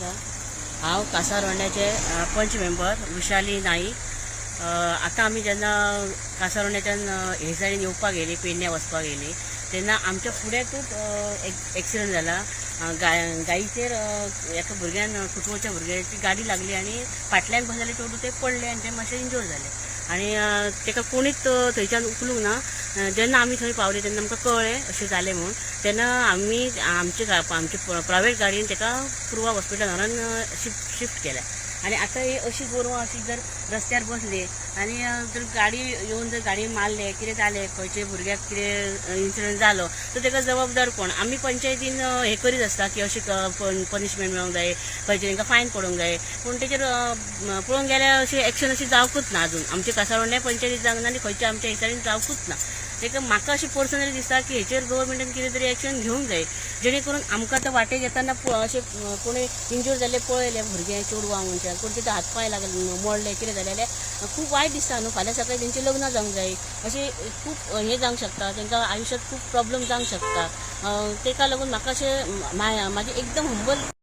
नमस्कार हांव कासारवण्याचे पंच मेंबर विशाली नाईक. आतां आमी जेन्ना कासारवण्याच्यान हे सायडीन येवपाक गेली पेडण्या वचपाक गेली तेन्ना आमच्या फुड्याकूच एक्सिडंट जाला गाय गायीचेर एका भुरग्यान कुटुंबाच्या भुरग्याची गाडी लागली आनी फाटल्यान बसलेले चेडूं ते पडले आनी ते मातशे इंजोर जाले आनी ताका तेका कोणीच थंयच्यान उखलूंक ना. ज्यांना जेन्ना आमी थंय पावले तेन्ना आमकां कळ्ळें अशें जालें म्हूण तेन्ना आमी आमचे आमचे प्रायवेट गाडयेन तेका पुर्वा हॉस्पिटल व्हरून शिफ्ट शिफ्ट केल्या. आनी आतां ही अशी गोरवां अशी जर रस्त्यार बसले आनी जर गाडी येवन जर गाडी मारले कितें जालें खंयचे भुरग्याक कितें इन्सिडंट जालो तर तेका जबाबदार कोण? आमी पंचायतीन हें हे करीत आसता की अशी पनिशमेंट मेळूंक जाय खंयचे तांकां फायन पडूंक जाय. पूण तेचेर पळोवंक गेल्यार अशी एक्शन अशी जावंकूच ना अजून. आमचे कासारवंड्या पंचायतीत जावंक ना आनी खंयच्या आमच्या हिसाबीन जावंकूच ना. तेका म्हाका अशी पर्सनली दिसता की हेचेर गव्हर्मेंटान कितें तरी एक्शन घेवंक जाय जेणे करून आमकां आतां वाटेक येताना अशें कोणी इंजूर जाल्ले पळयले भुरगे चेडवां मनशां कोण तिथे हातपाय लागले मोडले कितें जालें जाल्यार खूब वायट दिसता न्हू फाल्यां सकाळी तेंचे लग्न जावंक जाय अशें खूब हें जावंक शकता तेंकां आयुश्यांत खूब प्रोब्लम जावंक शकता तेका लागून म्हाका अशें म्हाजें एकदम हंबल